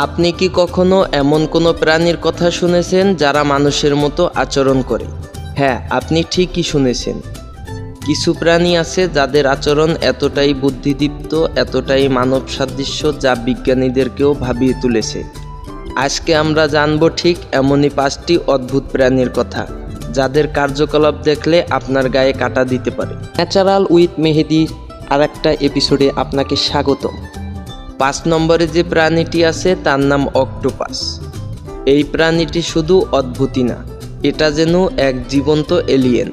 আপনি কি কখনো এমন কোনো প্রাণীর কথা শুনেছেন যারা মানুষের মতো আচরণ করে? হ্যাঁ আপনি ঠিকই শুনেছেন। কিছু প্রাণী আছে যাদের আচরণ এতটাই বুদ্ধিদীপ্ত, এতটাই মানব সাদৃশ্য যা বিজ্ঞানীদেরকেও ভাবিয়ে তুলেছে। আজকে আমরা জানব ঠিক এমনই পাঁচটি অদ্ভুত প্রাণীর কথা, যাদের কার্যকলাপ দেখলে আপনার গায়ে কাটা দিতে পারে। ন্যাচারাল উইথ মেহেদির আর একটা এপিসোডে আপনাকে স্বাগতম। পাঁচ নম্বরে যে প্রাণীটি আছে, তার নাম অক্টোপাস। এই প্রাণীটি শুধু অদ্ভুতই না, এটা যেন এক জীবন্ত এলিয়েন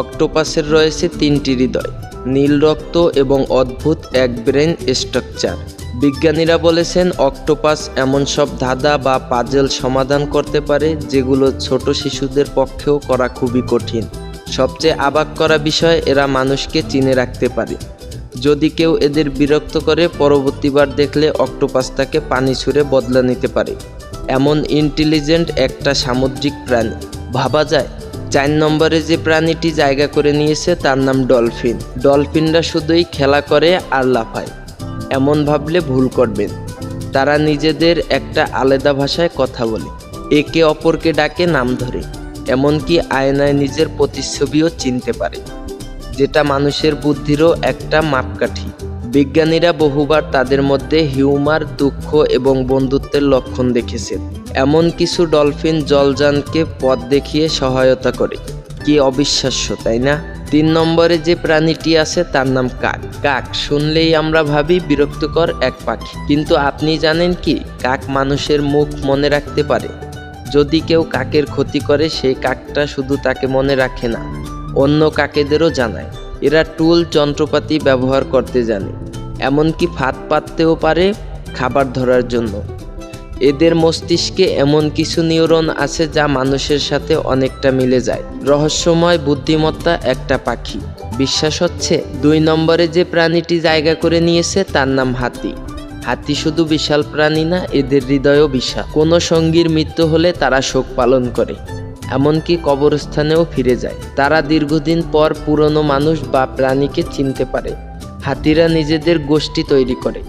অক্টোপাসের রয়েছে তিনটি হৃদয়, নীল রক্ত এবং অদ্ভুত এক ব্রেন স্ট্রাকচার বিজ্ঞানীরা বলেছেন, অক্টোপাস এমন সব ধাঁধা বা পাজেল সমাধান করতে পারে, যেগুলো ছোট শিশুদের পক্ষেও করা খুবই কঠিন। সবচেয়ে অবাক করা বিষয়, এরা মানুষকে চিনে রাখতে পারে। যদি কেউ এদের বিরক্ত করে, পরবর্তীবার দেখলে অক্টোপাস তাকে পানি ছুঁড়ে বদলা নিতে পারে। এমন ইন্টেলিজেন্ট একটা সামুদ্রিক প্রাণী। ভাবা যায়, চার নম্বরে যে প্রাণীটি জায়গা করে নিয়েছে তার নাম ডলফিন। ডলফিনরা শুধুই খেলা করে আর লাফায়। এমন ভাবলে ভুল করবেন। তারা নিজেদের একটা আলাদা ভাষায় কথা বলে। একে অপরকে ডাকে নাম ধরে। এমনকি আয়নায় নিজের প্রতিচ্ছবিও চিনতে পারে। যেটা মানুষের বুদ্ধিরও একটা মাপকাঠি। বিজ্ঞানীরা বহুবার তাদের মধ্যে হিউমার, দুঃখ এবং বন্ধুত্বের লক্ষণ দেখেছেন। এমন কিছু ডলফিন জলযানকে পথ দেখিয়ে সহায়তা করে। কি অবিশ্বাস্য, তাই না? তিন নম্বরে যে প্রাণীটি আছে তার নাম কাক। কাক শুনলেই আমরা ভাবি বিরক্তকর এক পাখি। কিন্তু আপনি জানেন কি, কাক মানুষের মুখ মনে রাখতে পারে। যদি কেউ কাকের ক্ষতি করে, সেই কাকটা শুধু তাকে মনে রাখে না। অন্য কাকেদেরও জানায়। এরা টুল যন্ত্রপাতি ব্যবহার করতে জানে, এমনকি ফাঁদ পাততেও পারে খাবার ধরার জন্য। এদের মস্তিষ্কে এমন কিছু নিউরন আছে যা মানুষের সাথে অনেকটা মিলে যায়। রহস্যময় বুদ্ধিমত্তা একটা পাখি। বিশ্বাস হচ্ছে, দুই নম্বরে যে প্রাণীটি জায়গা করে নিয়েছে তার নাম হাতি। হাতি শুধু বিশাল প্রাণী না, এদের হৃদয়ও বিশাল। কোনো সঙ্গীর মৃত্যু হলে তারা শোক পালন করে। এমনকি কবরস্থানেও ফিরে যায়। তারা দীর্ঘদিন পর পুরনো মানুষ বা প্রাণীকে চিনতে পারে। হাতিরা নিজেদের গোষ্ঠী তৈরি করে।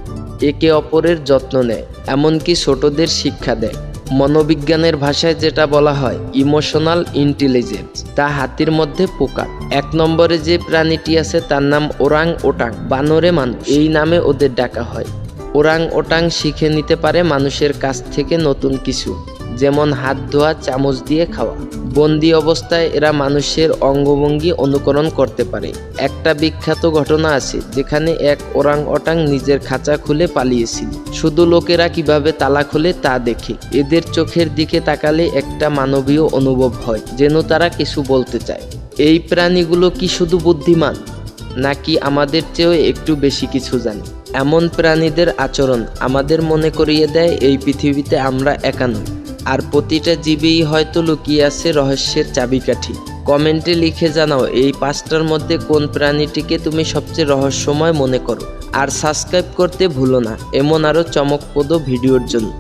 একে অপরের যত্ন নেয়, এমনকি ছোটদের শিক্ষা দেয়। মনোবিজ্ঞানের ভাষায় যেটা বলা হয়, ইমোশনাল ইন্টেলিজেন্স তা হাতির মধ্যে পোকা এক নম্বরে যে প্রাণীটি আছে তার নাম ওরাং ওটাং বানরে মানুষ। এই নামে ওদের ডাকা হয়। ওরাং ওটাং শিখে নিতে পারে মানুষের কাছ থেকে নতুন কিছু। যেমন হাত ধোয়া, চামচ দিয়ে খাওয়া। বন্দি অবস্থায় এরা মানুষের অঙ্গভঙ্গি অনুকরণ করতে পারে। একটা বিখ্যাত ঘটনা আছে, যেখানে এক ওরাং ওটাং নিজের খাঁচা খুলে পালিয়েছিল। শুধু লোকেরা কীভাবে তালা খুলে তা দেখে। এদের চোখের দিকে তাকালে একটা মানবীয় অনুভব হয়, যেন তারা কিছু বলতে চায়। এই প্রাণীগুলো কি শুধু বুদ্ধিমান? নাকি আমাদের চেয়েও একটু বেশি কিছু জানি? এমন প্রাণীদের আচরণ আমাদের মনে করিয়ে দেয়, এই পৃথিবীতে আমরা একা নই। আর প্রতিটা জীবেই হয়তো লুকিয়ে আছে রহস্যের চাবিকাঠি। কমেন্টে লিখে জানাও, এই পাঁচটার মধ্যে কোন প্রাণীটিকে তুমি সবচেয়ে রহস্যময় মনে করো? আর সাবস্ক্রাইব করতে ভুলো না, এমন আরও চমকপ্রদ ভিডিওর জন্য।